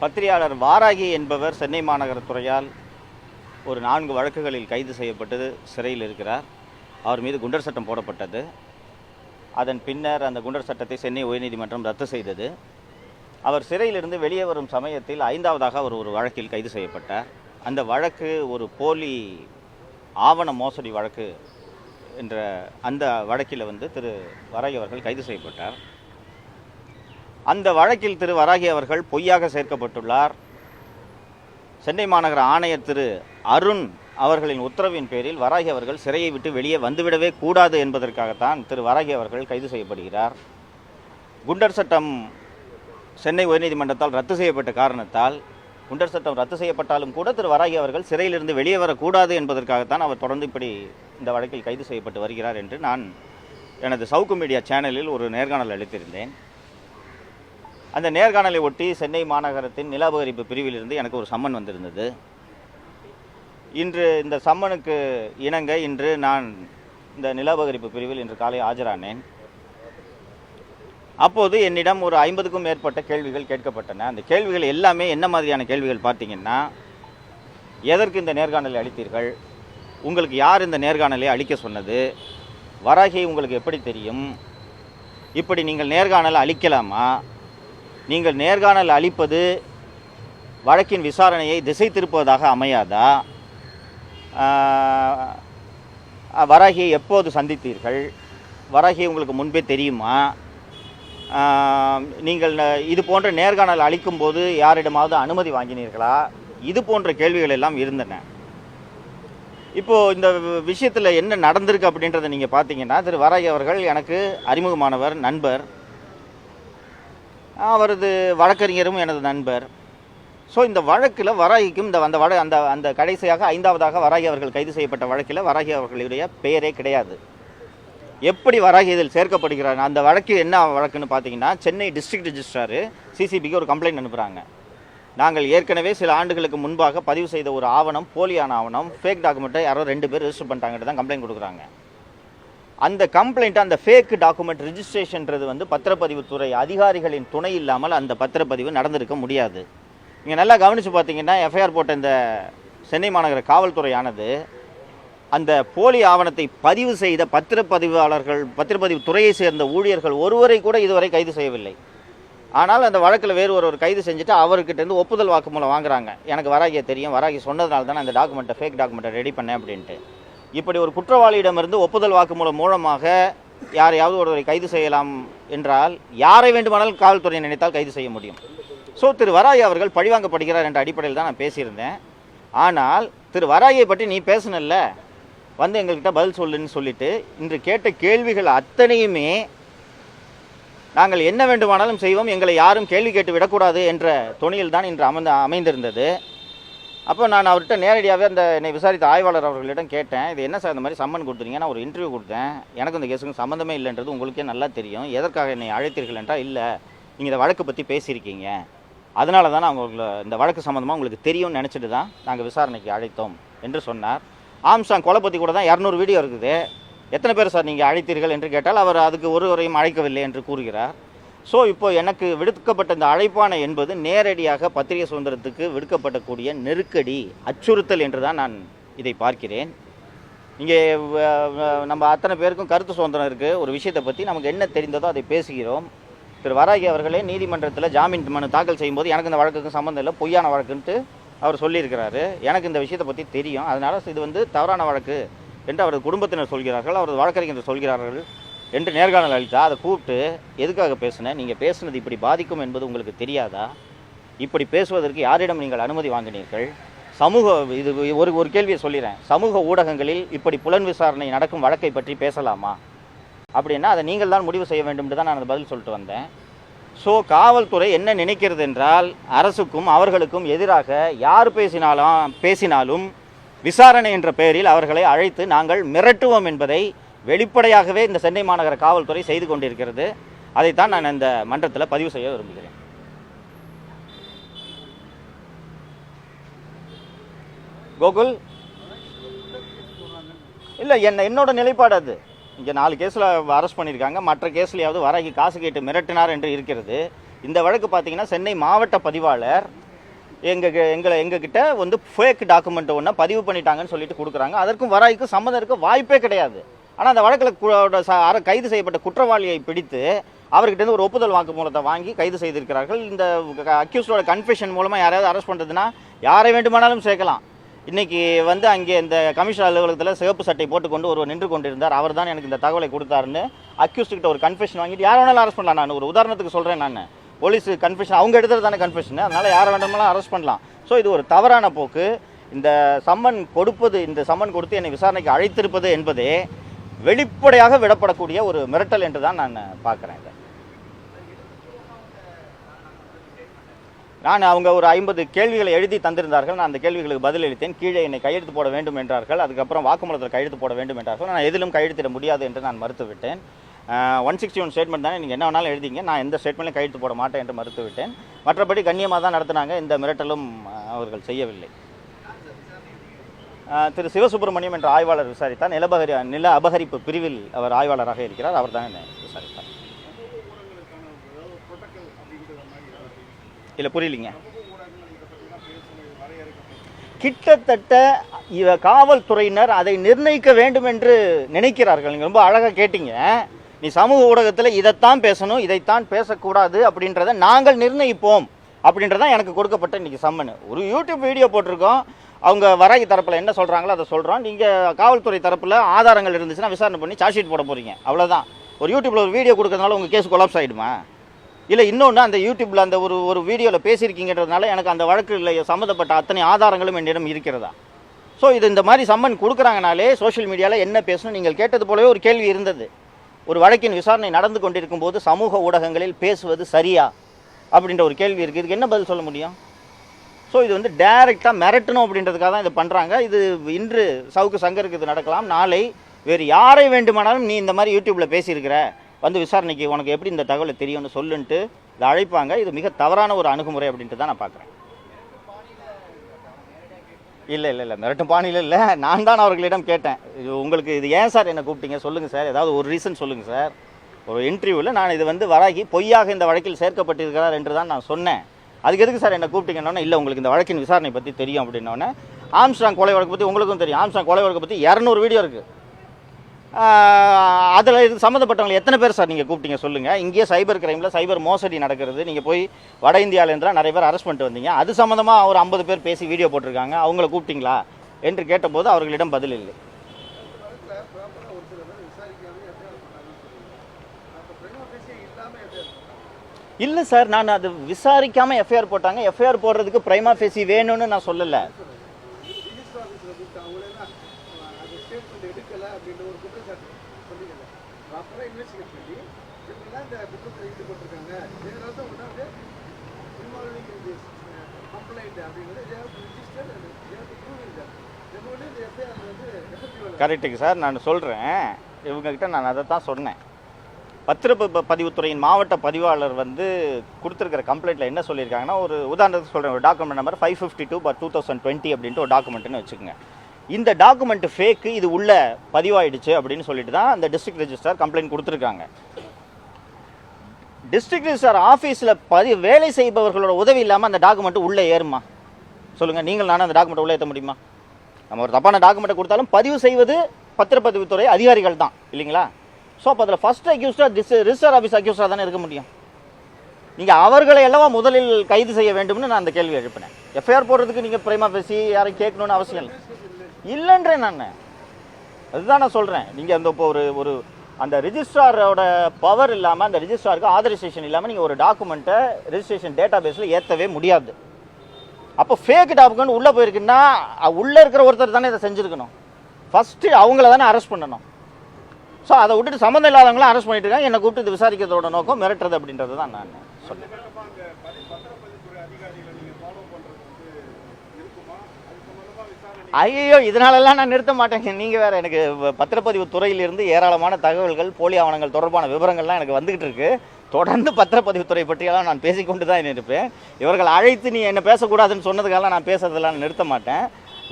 பத்திரிகையாளர் வாராகி என்பவர் சென்னை மாநகர துறையால் ஒரு நான்கு வழக்குகளில் கைது செய்யப்பட்டு சிறையில் இருக்கிறார். அவர் மீது குண்டர் சட்டம் போடப்பட்டது. அதன் பின்னர் அந்த குண்டர் சட்டத்தை சென்னை உயர்நீதிமன்றம் ரத்து செய்தது. அவர் சிறையிலிருந்து வெளியே வரும் சமயத்தில் ஐந்தாவதாக அவர் ஒரு வழக்கில் கைது செய்யப்பட்டார். அந்த வழக்கு ஒரு போலி ஆவண மோசடி வழக்கு என்ற அந்த வழக்கில் வந்து திரு வராகி அவர்கள் கைது செய்யப்பட்டார். அந்த வழக்கில் திரு வராகி அவர்கள் பொய்யாக சேர்க்கப்பட்டுள்ளார். சென்னை மாநகர ஆணையர் திரு அருண் அவர்களின் உத்தரவின் பேரில் வராகி அவர்கள் சிறையை விட்டு வெளியே வந்துவிடவே கூடாது என்பதற்காகத்தான் திரு வராகி அவர்கள் கைது செய்யப்படுகிறார். குண்டர் சட்டம் சென்னை உயர்நீதிமன்றத்தால் ரத்து செய்யப்பட்ட காரணத்தால் குண்டர் சட்டம் ரத்து செய்யப்பட்டாலும் கூட திரு வராகி அவர்கள் சிறையிலிருந்து வெளியே வரக்கூடாது என்பதற்காகத்தான் அவர் தொடர்ந்து இப்படி இந்த வழக்கில் கைது செய்யப்பட்டு வருகிறார் என்று நான் எனது சவுக்கு மீடியா சேனலில் ஒரு நேர்காணல் அளித்திருந்தேன். அந்த நேர்காணலை ஒட்டி சென்னை மாநகரத்தின் நில அபகரிப்பு பிரிவிலிருந்து எனக்கு ஒரு சம்மன் வந்திருந்தது. இன்று இந்த சம்மனுக்கு இணங்க இன்று நான் இந்த நில அபகரிப்பு பிரிவில் இன்று காலை ஆஜரானேன். அப்போது என்னிடம் ஒரு ஐம்பதுக்கும் மேற்பட்ட கேள்விகள் கேட்கப்பட்டன. அந்த கேள்விகள் எல்லாமே என்ன மாதிரியான கேள்விகள் பார்த்தீங்கன்னா எதற்கு இந்த நேர்காணலை அளித்தீர்கள்? உங்களுக்கு யார் இந்த நேர்காணலை அளிக்க சொன்னது? வராகி உங்களுக்கு எப்படி தெரியும்? இப்படி நீங்கள் நேர்காணல் அளிக்கலாமா? நீங்கள் நேர்காணல் அளிப்பது வழக்கின் விசாரணையை திசை திருப்புவதாக அமையாதா வராகியை எப்போது சந்தித்தீர்கள்? வராகி உங்களுக்கு முன்பே தெரியுமா? நீங்கள் இது போன்ற நேர்காணல் அளிக்கும்போது யாரிடமாவது அனுமதி வாங்கினீர்களா? இது போன்ற கேள்விகள் எல்லாம் இருந்தன. இப்போது இந்த விஷயத்தில் என்ன நடந்திருக்கு அப்படின்றத நீங்கள் பார்த்தீங்கன்னா திரு வராகி அவர்கள் எனக்கு அறிமுகமானவர் நண்பர் அவரது வழக்கறிஞரும் எனது நண்பர். ஸோ இந்த வழக்கில் வராகிக்கும் இந்த அந்த வழ அந்த அந்த கடைசியாக ஐந்தாவதாக வராகி அவர்கள் கைது செய்யப்பட்ட வழக்கில் வராகி அவர்களுடைய பெயரே கிடையாது. எப்படி வராகி இதில் சேர்க்கப்படுகிறார்? அந்த வழக்கு என்ன வழக்குன்னு பார்த்தீங்கன்னா சென்னை டிஸ்ட்ரிக்ட் ரிஜிஸ்ட்ராரு சிசிபிக்கு ஒரு கம்ப்ளைண்ட் அனுப்புகிறாங்க நாங்கள் ஏற்கனவே சில ஆண்டுகளுக்கு முன்பாக பதிவு செய்த ஒரு ஆவணம் போலியான ஆவணம் ஃபேக் டாக்குமெண்ட்டை யாரோ ரெண்டு பேர் ரிஜிஸ்டர் பண்ணிட்டாங்கன்னு தான் கம்ப்ளைண்ட் கொடுக்குறாங்க. அந்த கம்ப்ளைண்ட் அந்த ஃபேக் டாக்குமெண்ட் ரிஜிஸ்ட்ரேஷன்றது வந்து பத்திரப்பதிவுத்துறை அதிகாரிகளின் துணை இல்லாமல் அந்த பத்திரப்பதிவு நடந்திருக்க முடியாது. நீங்கள் நல்லா கவனித்து பார்த்தீங்கன்னா எஃப்ஐஆர் போட்ட இந்த சென்னை மாநகர காவல்துறையானது அந்த போலி ஆவணத்தை பதிவு செய்த பத்திரப்பதிவாளர்கள் பத்திரப்பதிவு துறையை சேர்ந்த ஊழியர்கள் ஒருவரை கூட இதுவரை கைது செய்யவில்லை. ஆனால் அந்த வழக்கில் வேறு ஒருவர் கைது செஞ்சுட்டு அவர்கிட்டேருந்து ஒப்புதல் வாக்குமூலம் வாங்குறாங்க. எனக்கு வராகிய தெரியும் வராகி சொன்னதுனால தான் அந்த டாக்குமெண்ட்டை ஃபேக் டாக்குமெண்ட்டை ரெடி பண்ணேன் அப்படின்ட்டு. இப்படி ஒரு குற்றவாளியிடமிருந்து ஒப்புதல் வாக்குமூலம் மூலமாக யாரையாவது ஒருவரை கைது செய்யலாம் என்றால் யாரை வேண்டுமானாலும் காவல்துறை நினைத்தால் கைது செய்ய முடியும். ஸோ திரு வராய் அவர்கள் பழிவாங்கப்படுகிறார் என்ற அடிப்படையில் தான் நான் பேசியிருந்தேன். ஆனால் திரு வராயை பற்றி நீ பேசணில்ல வந்து எங்கள்கிட்ட பதில் சொல்லுன்னு சொல்லிட்டு இன்று கேட்ட கேள்விகள் அத்தனையுமே நாங்கள் என்ன வேண்டுமானாலும் செய்வோம் எங்களை யாரும் கேள்வி கேட்டு விடக்கூடாது என்ற துணியில் தான் இன்று அமர்ந்து அமைந்திருந்தது. அப்போ நான் அவர்கிட்ட நேரடியாகவே அந்த என்னை விசாரித்த ஆய்வாளர் அவர்களிடம் கேட்டேன். இது என்ன சார் இந்த மாதிரி சம்மன் கொடுத்துறீங்க? நான் ஒரு இன்டர்வியூ கொடுத்தேன். எனக்கு இந்த கேஸுக்கும் சம்மந்தமே இல்லைன்றது உங்களுக்கே நல்லா தெரியும். எதற்காக என்னை அழைத்தீர்கள் என்றால் இல்லை நீங்கள் இந்த வழக்கு பற்றி பேசியிருக்கீங்க. அதனால தான் நான் உங்களை இந்த வழக்கு சம்மந்தமாக உங்களுக்கு தெரியும்னு நினச்சிட்டு தான் நாங்கள் விசாரணைக்கு அழைத்தோம் என்று சொன்னார். ஆம்சாங் கொலை பற்றி கூட தான் இரநூறு வீடியோ இருக்குது. எத்தனை பேர் சார் நீங்கள் அழைத்தீர்கள் என்று கேட்டால் அவர் அதுக்கு ஒருவரையும் அழைக்கவில்லை என்று கூறுகிறார். ஸோ இப்போ எனக்கு விடுக்கப்பட்ட இந்த அழைப்பானை என்பது நேரடியாக பத்திரிகை சுதந்திரத்துக்கு விடுக்கப்படக்கூடிய நெருக்கடி அச்சுறுத்தல் என்று தான் நான் இதை பார்க்கிறேன். இங்கே நம்ம அத்தனை பேருக்கும் கருத்து சுதந்திரம் இருக்குது ஒரு விஷயத்தை பற்றி நமக்கு என்ன தெரிந்ததோ அதை பேசுகிறோம். திரு வராகி அவர்களே நீதிமன்றத்தில் ஜாமீன் மனு தாக்கல் செய்யும்போது எனக்கு இந்த வழக்குக்கும் சம்மந்தம் இல்லை. பொய்யான வழக்குன்ட்டு அவர் சொல்லியிருக்கிறாரு. எனக்கு இந்த விஷயத்தை பற்றி தெரியும். அதனால் இது வந்து தவறான வழக்கு என்று அவரது குடும்பத்தினர் சொல்கிறார்கள் அவரது வழக்கறிஞர் சொல்கிறார்கள். என்று நேர்காணல் அளித்தா அதை கூப்பிட்டு எதுக்காக பேசுனேன் நீங்கள் பேசுனது இப்படி பாதிக்கும் என்பது உங்களுக்கு தெரியாதா? இப்படி பேசுவதற்கு யாரிடம் நீங்கள் அனுமதி வாங்கினீர்கள்? சமூக இது ஒரு ஒரு கேள்வியை சொல்லிடுறேன் சமூக ஊடகங்களில் இப்படி புலன் விசாரணை நடக்கும் வழக்கை பற்றி பேசலாமா? அப்படின்னா அதை நீங்கள் தான் முடிவு செய்ய வேண்டும் தான் நான் அந்த பதில் சொல்லிட்டு வந்தேன். ஸோ காவல்துறை என்ன நினைக்கிறது என்றால் அரசுக்கும் அவர்களுக்கும் எதிராக யார் பேசினாலும் பேசினாலும் விசாரணை என்ற பெயரில் அவர்களை அழைத்து நாங்கள் மிரட்டுவோம் என்பதை வெளிப்படையாகவே இந்த சென்னை மாநகர காவல்துறை செய்து கொண்டிருக்கிறது. அதைத்தான் நான் இந்த மன்றத்தில் பதிவு செய்ய விரும்புகிறேன். கோகுல்? இல்லை என்ன என்னோட நிலைப்பாடு அது. இங்கே நாலு கேஸில் அரெஸ்ட் பண்ணியிருக்காங்க மற்ற கேஸ்லையாவது வராகி காசு கேட்டு மிரட்டினார் என்று இருக்கிறது. இந்த வழக்கு பார்த்தீங்கன்னா சென்னை மாவட்ட பதிவாளர் எங்கள் எங்களை எங்ககிட்ட வந்து ஃபேக் டாக்குமெண்ட் ஒன்றை பதிவு பண்ணிட்டாங்கன்னு சொல்லிட்டு கொடுக்குறாங்க. அதற்கும் வராய்க்கும் சம்மந்தம் இருக்க வாய்ப்பே கிடையாது. ஆனால் அந்த வழக்கில் அர- கைது செய்யப்பட்ட குற்றவாளியை பிடித்து அவர்கிட்ட ஒரு ஒப்புதல் வாக்குமூலத்தை வாங்கி கைது செய்திருக்கிறார்கள். இந்த அக்யூஸ்டோட கன்ஃபெஷன் மூலமாக யாரையாவது அரெஸ்ட் பண்ணுறதுன்னா யாரை வேண்டுமானாலும் சேர்க்கலாம். இன்றைக்கி வந்து அங்கே இந்த கமிஷனர் அலுவலகத்தில் சிவப்பு சட்டை போட்டுக்கொண்டு ஒருவர் நின்று கொண்டிருந்தார். அவர் தான் எனக்கு இந்த தகவலை கொடுத்தாருன்னு அக்யூஸ்ட்கிட்ட ஒரு கன்ஃபெஷன் வாங்கிட்டு யார் வேணாலும் அரெஸ்ட் பண்ணலாம். நான் ஒரு உதாரணத்துக்கு சொல்கிறேன் நான். போலீஸ் கன்ஃபெஷன் அவங்க எடுத்தது தானே கன்ஃபெஷன் அதனால் யாரை வேண்டுமானாலும் அரெஸ்ட் பண்ணலாம். ஸோ இது ஒரு தவறான போக்கு. இந்த சம்மன் கொடுப்பது இந்த சம்மன் கொடுத்து என்னை விசாரணைக்கு அழைத்திருப்பது என்பதே வெளிப்படையாக விடப்படக்கூடிய ஒரு மிரட்டல் என்று தான் நான் பார்க்குறேன் இதை. நான் அவங்க ஒரு ஐம்பது கேள்விகளை எழுதி தந்திருந்தார்கள். நான் அந்த கேள்விகளுக்கு பதில் அளித்தேன். கீழே என்னை கையெழுத்து போட வேண்டும் என்றார்கள். அதுக்கப்புறம் வாக்குமூலத்தில் கையெழுத்து போட வேண்டும் என்றார்கள். நான் எதிலும் கையெழுத்திட முடியாது என்று நான் மறுத்துவிட்டேன். ஒன் சிக்ஸ்டி ஒன் ஸ்டேட்மெண்ட் தானே நீங்கள் என்ன வேணாலும் எழுதிங்க. நான் எந்த ஸ்டேட்மெண்ட்லையும் கையெழுத்து போட மாட்டேன் என்று மறுத்துவிட்டேன். மற்றபடி கண்ணியமாக தான் நடத்தினாங்க. இந்த மிரட்டலும் அவர்கள் செய்யவில்லை. திரு சிவசுப்பிரமணியம் என்ற ஆய்வாளர் விசாரித்தார். நிலபகரி நில அபகரிப்பு பிரிவில் அவர் ஆய்வாளராக இருக்கிறார். அவர் தான் விசாரித்தார். இல்லை புரியலிங்க. கிட்டத்தட்ட இவ காவல்துறையினர் அதை நிர்ணயிக்க வேண்டும் என்று நினைக்கிறார்கள். நீங்கள் ரொம்ப அழகாக கேட்டீங்க. நீ சமூக ஊடகத்தில் இதைத்தான் பேசணும் இதைத்தான் பேசக்கூடாது அப்படின்றத நாங்கள் நிர்ணயிப்போம் அப்படின்றதான் எனக்கு கொடுக்கப்பட்ட இன்னைக்கு சம்மன். ஒரு யூடியூப் வீடியோ போட்டிருக்கோம். அவங்க வராகி தரப்பில் என்ன சொல்கிறாங்களோ அதை சொல்கிறோம் நீங்கள் காவல்துறை தரப்பில் ஆதாரங்கள் இருந்துச்சுன்னா விசாரணை பண்ணி சார்ஜ் ஷீட் போட போகிறீங்க அவ்வளோதான் ஒரு யூடியூப்பில் ஒரு வீடியோ கொடுக்கறதுனால உங்கள் கேஸ் கொலாப்ஸ் ஆகிடுமா இல்லை இன்னொன்று அந்த யூடியூப்பில் அந்த ஒரு ஒரு வீடியோவில் பேசியிருக்கீங்கன்றதுனால எனக்கு அந்த வழக்கில் சம்மந்தப்பட்ட அத்தனை ஆதாரங்களும் என்னிடம் இருக்கிறதா? ஸோ இது இந்த மாதிரி சம்மன் கொடுக்குறாங்கனாலே சோஷியல் மீடியாவில் என்ன பேசணும்? நீங்கள் கேட்டது போலவே ஒரு கேள்வி இருந்தது. ஒரு வழக்கின் விசாரணை நடந்து கொண்டிருக்கும் போது சமூக ஊடகங்களில் பேசுவது சரியா? அப்படின்ற ஒரு கேள்வி இருக்குது இதுக்கு என்ன பதில் சொல்ல முடியும்? ஸோ இது வந்து டைரெக்டாக மிரட்டணும் அப்படின்றதுக்காக தான் இது பண்ணுறாங்க இது இன்று சவுக்கு சங்கருக்கு இது நடக்கலாம். நாளை வேறு யாரை வேண்டுமானாலும் நீ இந்த மாதிரி யூடியூப்பில் பேசியிருக்கிற வந்து விசாரணைக்கு உனக்கு எப்படி இந்த தகவலை தெரியும்னு சொல்லுன்ட்டு இதை அழைப்பாங்க. இது மிக தவறான ஒரு அணுகுமுறை அப்படின்ட்டு தான் நான் பார்க்குறேன். இல்லை இல்லை இல்லை. மிரட்டும் பாணியில் இல்லை. நான் தான் அவர்களிடம் கேட்டேன். இது உங்களுக்கு இது ஏன் சார் என்ன கூப்பிட்டீங்க? சொல்லுங்கள் சார். ஏதாவது ஒரு ரீசன் சொல்லுங்கள் சார். ஒரு இன்டர்வியூவில் நான் இது வந்து வராகி பொய்யாக இந்த வழக்கில் சேர்க்கப்பட்டிருக்கிறார் என்று தான் நான் சொன்னேன். அதுக்கு எதுக்கு சார் என்ன கூப்பிட்டீங்கன்னா இல்லை உங்களுக்கு இந்த வழக்கின் விசாரணை பற்றி தெரியும் அப்படின்னோடனே ஆம்ஸ்டாங் கொலை வழக்கு பற்றி உங்களுக்கும் தெரியும். ஆம்ஸ்டாங் கொலை வழக்கு பற்றி இரநூறு வீடியோ இருக்குது அதில் இது சம்மந்தப்பட்டவங்களை எத்தனை பேர் சார் நீங்கள் கூப்பிட்டீங்க சொல்லுங்கள் இங்கேயே சைபர் கிரைமில் சைபர் மோசடி நடக்கிறது. நீங்கள் போய் வட இந்தியாவிலேருந்துலாம் நிறைய பேர் அரெஸ்ட் பண்ணிட்டு வந்தீங்க. அது சம்மந்தமாக ஒரு ஐம்பது பேர் பேசி வீடியோ போட்டிருக்காங்க. அவங்கள கூப்பிட்டீங்களா? என்று கேட்டபோது அவர்களிடம் பதில் இல்லை. இல்லை சார் நான் அது விசாரிக்காமல் எஃப்ஐஆர் போட்டாங்க. எஃப்ஐஆர் போடுறதுக்கு பிரைமா ஃபேசி வேணும்னு நான் சொல்லலை. கரெக்டுங்க சார் நான் சொல்கிறேன் இவங்ககிட்ட நான் அதை தான் சொன்னேன். பத்திரப்ப பதிவுத்துறையின் மாவட்ட பதிவாளர் வந்து கொடுத்துருக்கிற கம்ப்ளைண்ட்டில் என்ன சொல்லியிருக்காங்கன்னா ஒரு உதாரணத்துக்கு சொல்கிறேன் ஒரு document number five fifty two per two thousand twenty அப்படின்ட்டு ஒரு டாக்குமெண்ட்னு வச்சுக்கோங்க. இந்த டாக்குமெண்ட் ஃபேக்கு இது உள்ள பதிவாயிடுச்சு அப்படின்னு சொல்லிட்டு தான் அந்த டிஸ்ட்ரிக்ட் ரெஜிஸ்ட்ரார் கம்ப்ளைண்ட் கொடுத்துருக்காங்க. டிஸ்ட்ரிக்ட் ரெஜிஸ்ட்ரார் ஆஃபீஸில் பதி வேலை செய்பவர்களோட உதவி இல்லாமல் அந்த டாக்குமெண்ட் உள்ளே ஏறுமா? சொல்லுங்கள் நீங்கள் நானும் அந்த டாக்குமெண்ட் உள்ளே ஏற்ற முடியுமா? நம்ம ஒரு தப்பான டாக்குமெண்ட்டை கொடுத்தாலும் பதிவு செய்வது பத்திரப்பதிவுத்துறை அதிகாரிகள் தான் இல்லைங்களா? ஸோ அப்போ அதில் ஃபஸ்ட் அக்யூஸ்டாக டிஸ் ரிஜிஸ்டர் ஆஃபீஸ் அக்யூஸ்டாக தானே இருக்க முடியும்? நீங்கள் அவர்களை எல்லாம் முதலில் கைது செய்ய வேண்டும்னு நான் அந்த கேள்வி எழுப்பினேன். எஃப்ஐஆர் போடுறதுக்கு நீங்கள் பிரேமா பேசி யாரையும் கேட்கணும்னு அவசியம் இல்லை. இல்லைன்றேன் நான். அதுதான் நான் சொல்கிறேன் நீங்கள் அந்த இப்போ ஒரு ஒரு அந்த ரிஜிஸ்ட்ராரோட பவர் இல்லாமல் அந்த ரிஜிஸ்ட்ராருக்கு ஆதரைசேஷன் இல்லாமல் நீங்கள் ஒரு டாக்குமெண்ட்டை ரிஜிஸ்ட்ரேஷன் டேட்டா பேஸில் ஏற்றவே முடியாது. அப்போ ஃபேக் டாக்குமெண்ட் உள்ளே போயிருக்குன்னா உள்ளே இருக்கிற ஒருத்தர் தானே இதை செஞ்சுருக்கணும். ஃபஸ்ட்டு அவங்கள தானே அரெஸ்ட் பண்ணணும். ஸோ அதை விட்டுட்டு சம்மந்தம் இல்லாதவங்களும் அரெஸ்ட் பண்ணிட்டு இருக்காங்க என்னை கூப்பிட்டு இது விசாரிக்கிறதோட நோக்கம் மிரட்டுறது அப்படின்றது தான் நான் சொன்னேன். ஐயோ இதனாலெல்லாம் நான் நிறுத்த மாட்டேங்க. நீங்கள் வேறு எனக்கு பத்திரப்பதிவு துறையிலிருந்து ஏராளமான தகவல்கள் போலி ஆவணங்கள் தொடர்பான விவரங்கள்லாம் எனக்கு வந்துகிட்டு இருக்கு. தொடர்ந்து பத்திரப்பதிவுத்துறை பற்றியெல்லாம் நான் பேசிக்கொண்டு தான் இருப்பேன். இவர்கள் அழைத்து நீ என்ன பேசக்கூடாதுன்னு சொன்னதுக்காக நான் பேசுறதெல்லாம் நிறுத்த மாட்டேன்.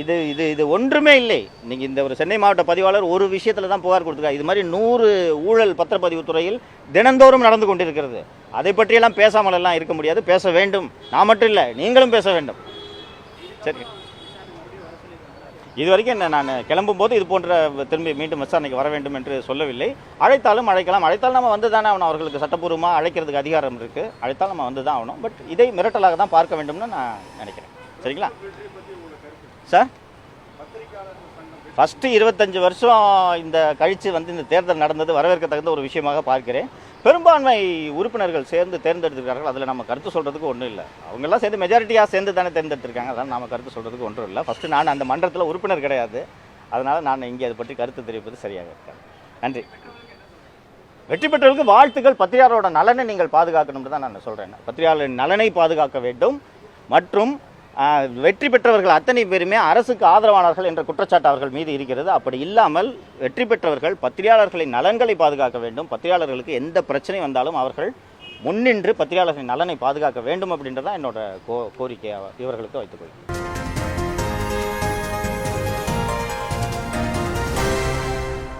இது இது இது ஒன்றுமே இல்லை. நீங்கள் இந்த ஒரு சென்னை மாவட்ட பதிவாளர் ஒரு விஷயத்தில் தான் புகார் கொடுத்துருக்காங்க இது மாதிரி நூறு ஊழல் பத்திரப்பதிவு துறையில் தினந்தோறும் நடந்து கொண்டிருக்கிறது. அதை பற்றியெல்லாம் பேசாமல் எல்லாம் இருக்க முடியாது. பேச வேண்டும். நான் மட்டும் இல்லை நீங்களும் பேச வேண்டும். சரி. இது வரைக்கும் என்ன நான் கிளம்பும்போது இது போன்ற திரும்பி மீண்டும் விசாரணைக்கு வர வேண்டும் என்று சொல்லவில்லை. அழைத்தாலும் அழைக்கலாம். அழைத்தாலும் நம்ம வந்து தானே ஆகணும். அவர்களுக்கு சட்டப்பூர்வமாக அழைக்கிறதுக்கு அதிகாரம் இருக்குது அழைத்தாலும் நம்ம வந்து தான் ஆகணும். பட் இதை மிரட்டலாக தான் பார்க்க வேண்டும்னு நான் நினைக்கிறேன். சரிங்களா? சார்? ஃபஸ்ட்டு இருபத்தஞ்சி வருஷம் இந்த கழித்து வந்து இந்த தேர்தல் நடந்தது வரவேற்கத்தகுந்த ஒரு விஷயமாக பார்க்கிறேன். பெரும்பான்மை உறுப்பினர்கள் சேர்ந்து தேர்ந்தெடுத்திருக்கார்கள் அதில் நம்ம கருத்து சொல்கிறதுக்கு ஒன்றும் இல்லை. அவங்கெல்லாம் சேர்ந்து மெஜாரிட்டியாக சேர்ந்து தானே தேர்ந்தெடுத்திருக்காங்க. அதனால் நம்ம கருத்து சொல்கிறதுக்கு ஒன்றும் இல்லை. ஃபஸ்ட்டு நான் அந்த மன்றத்தில் உறுப்பினர் கிடையாது. அதனால் நான் இங்கே அதை பற்றி கருத்து தெரிவிப்பது சரியாக இருக்காது. நன்றி. வெற்றி பெற்றவர்களுக்கு வாழ்த்துக்கள். பத்திரிகையாளரோட நலனை நீங்கள் பாதுகாக்கணும்னு தான் நான் சொல்கிறேன் பத்திரிகையாளரின் நலனை பாதுகாக்க வேண்டும். மற்றும் வெற்றி பெற்றவர்கள் அத்தனை பேருமே அரசுக்கு ஆதரவானார்கள் என்ற குற்றச்சாட்டு அவர்கள் மீது இருக்கிறது. அப்படி இல்லாமல் வெற்றி பெற்றவர்கள் பத்திரிகையாளர்களின் நலன்களை பாதுகாக்க வேண்டும். பத்திரிகையாளர்களுக்கு எந்த பிரச்சனை வந்தாலும் அவர்கள் முன்னின்று பத்திரிகையாளர்களின் நலனை பாதுகாக்க வேண்டும் அப்படின்றதான் என்னோட கோ கோரிக்கையை இவர்களுக்கு வைத்துக்கொள்கிறேன்